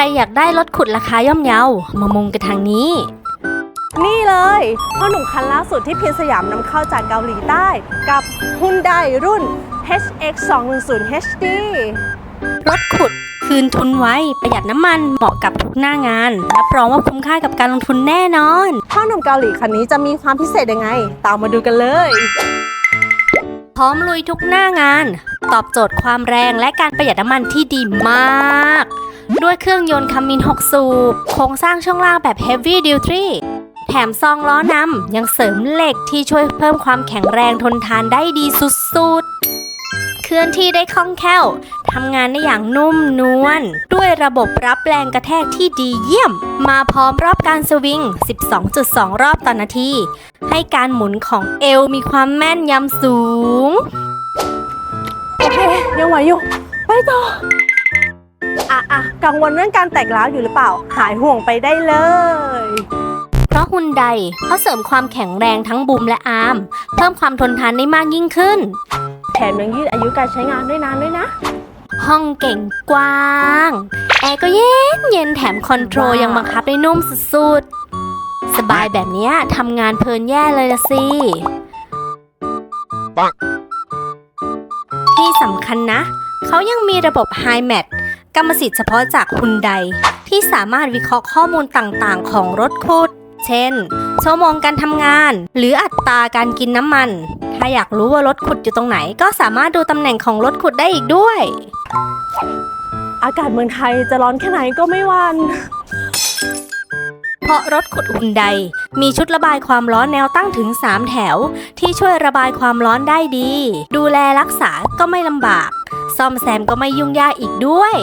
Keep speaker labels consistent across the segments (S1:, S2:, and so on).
S1: รอยากได้รถขุดราคาย่อมเยา มามุงกันทางนี้
S2: นี่เลยพ่อหนุ่มคันล่าสุดที่เพียนสยามนำเข้าจากเกาหลีใต้ กับ Hyundai รุ่น HX 210 HD
S1: รถขุดคืนทุนไว้ประหยัดน้ำมันเหมาะกับทุกหน้างานรับรองว่าคุ้มค่ากับการลงทุนแน่นอน
S2: พ่อหนุ่มเกาหลีคันนี้จะมีความพิเศษยังไง ตามมาดูกันเลย
S1: พร้อมลุยทุกหน้างาน ตอบโจทย์ความแรงและการประหยัดน้ำมันที่ดีมาก ด้วยเครื่องยนต์คัมมิน 6 สูบ โครงสร้างช่วงล่างแบบ Heavy Duty แถมซองล้อนำยังเสริมเหล็กที่ช่วยเพิ่มความแข็งแรงทนทานได้ดีสุดๆ เคลื่อนที่ได้คล่องแคล่วทำงานได้อย่างนุ่มนวลด้วยระบบรับแรงกระแทกที่ดีเยี่ยม มาพร้อมรอบการสวิง 12.2 รอบต่อนาที ให้การหมุนของเอวมีความแม่นยำสูง
S2: โอเคยังไหวอยู่ ไปต่อ อะอะกังวลเรื่องการแตกร้าวอยู่หรือเปล่า หายห่วงไปได้เลย
S1: เพราะฮุนไดเขาเสริมความแข็งแรงทั้งบูมและอาร์มเพิ่มความทนทานได้มากยิ่งขึ้น
S2: แถมยังยืดอายุการใช้งานได้นานด้วยนะ
S1: ห้องเก่งกว้าง แอร์ก็เย็นเย็นแถมคอนโทรลยังบังคับได้นุ่มสุดๆ สบายแบบเนี้ยทำงานเพลินแย่เลยละสิ
S3: ปัง
S1: ที่สำคัญนะ เขายังมีระบบ h i m a t กรรมสิทธิ์เฉพาะจากฮุนไดที่สามารถวิเคราะห์ข้อมูลต่างๆ ของรถขุดเช่น ชั่วโมงการทำงาน หรืออัตราการกินน้ำมัน ถ้าอยากรู้ว่ารถขุดอยู่ตรงไหน ก็สามารถดูตำแหน่งของรถขุดได้อีกด้วย
S2: อากาศเมืองไทยจะร้อนแค่ไหนก็ไม่หวัน
S1: เพราะรถขุดฮุนไดมีชุดระบายความร้อนแนวตั้งถึง 3 แถว ที่ช่วยระบายความร้อนได้ดี ดูแลรักษาก็ไม่ลำบาก ซ่อมแซมก็ไม่ยุ่งยากอีกด้วย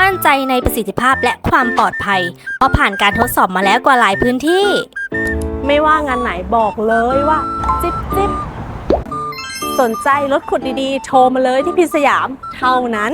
S1: มั่นใจในประสิทธิภาพและความปลอดภัย เพราะผ่านการทดสอบมาแล้วกว่าหลายพื้นที่
S2: ไม่ว่างานไหนบอกเลยว่า จิบจิบสนใจรถขุดดีๆ โทรมาเลยที่พิสยามเท่านั้น